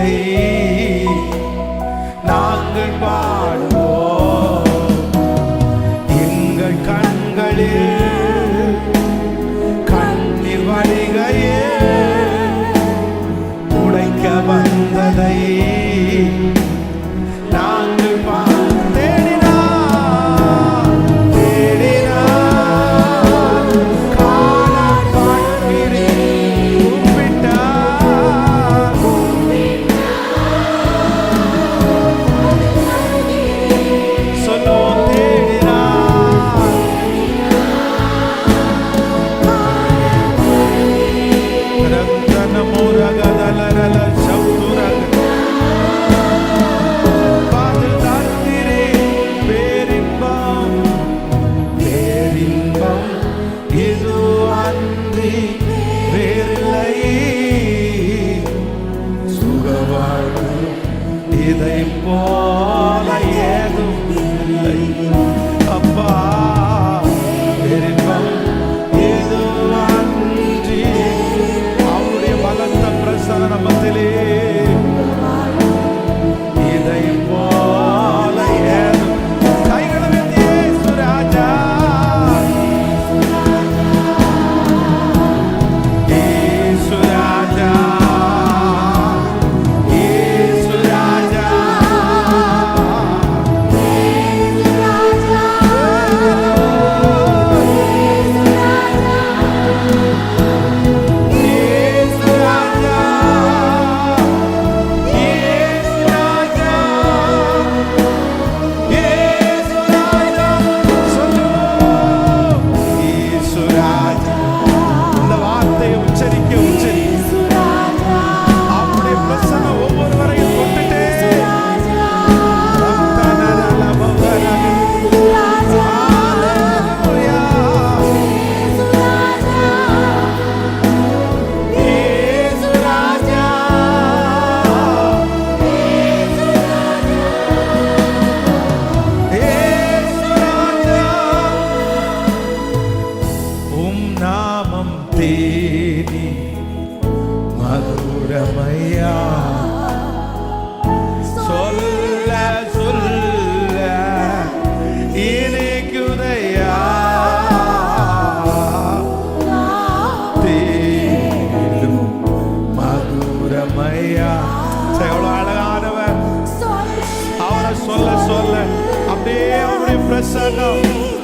cair. அலையா எவ்வளோ அழகானவர். அவரை சொல்ல சொல்ல. அப்படியே அவருடைய பிரசன்னம்.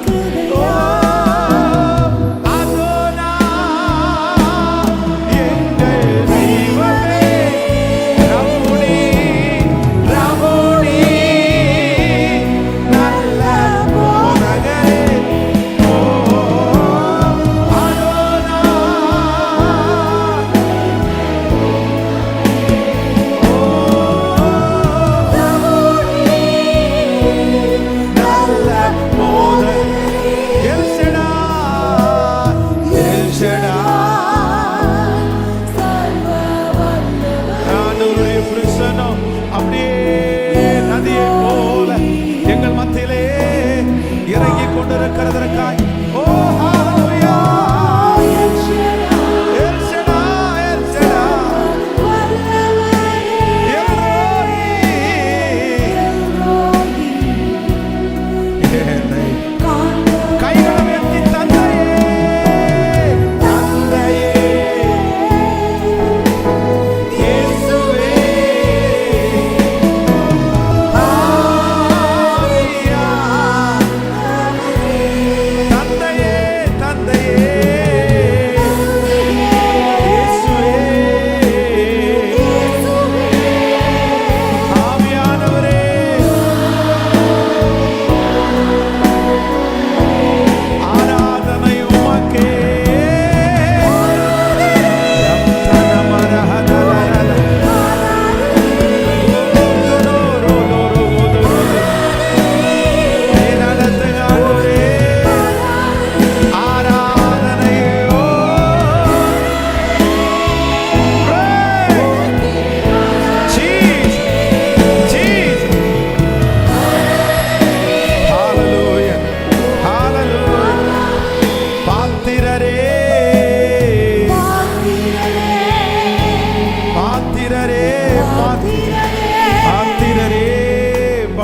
கொண்டிருக்கிறதற்காய்.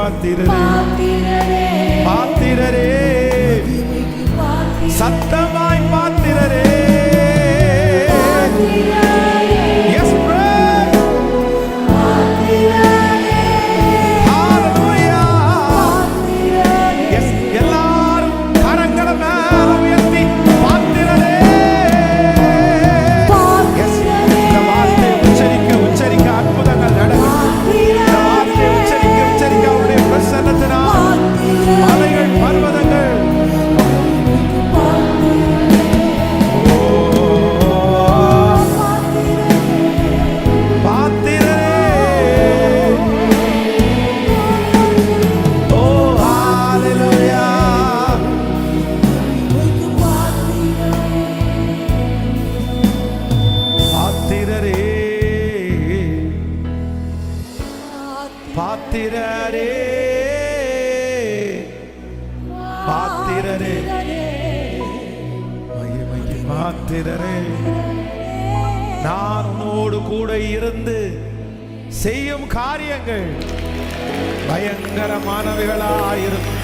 பாத்திரரே பாத்திரரே சத்தமாய் பாத்திர மாத்திரரே. மகிமைக்கு மாத்திரரே. நான் உன்னோடு கூட இருந்து செய்யும் காரியங்கள் பயங்கரமானவைகளாயிருக்கும்.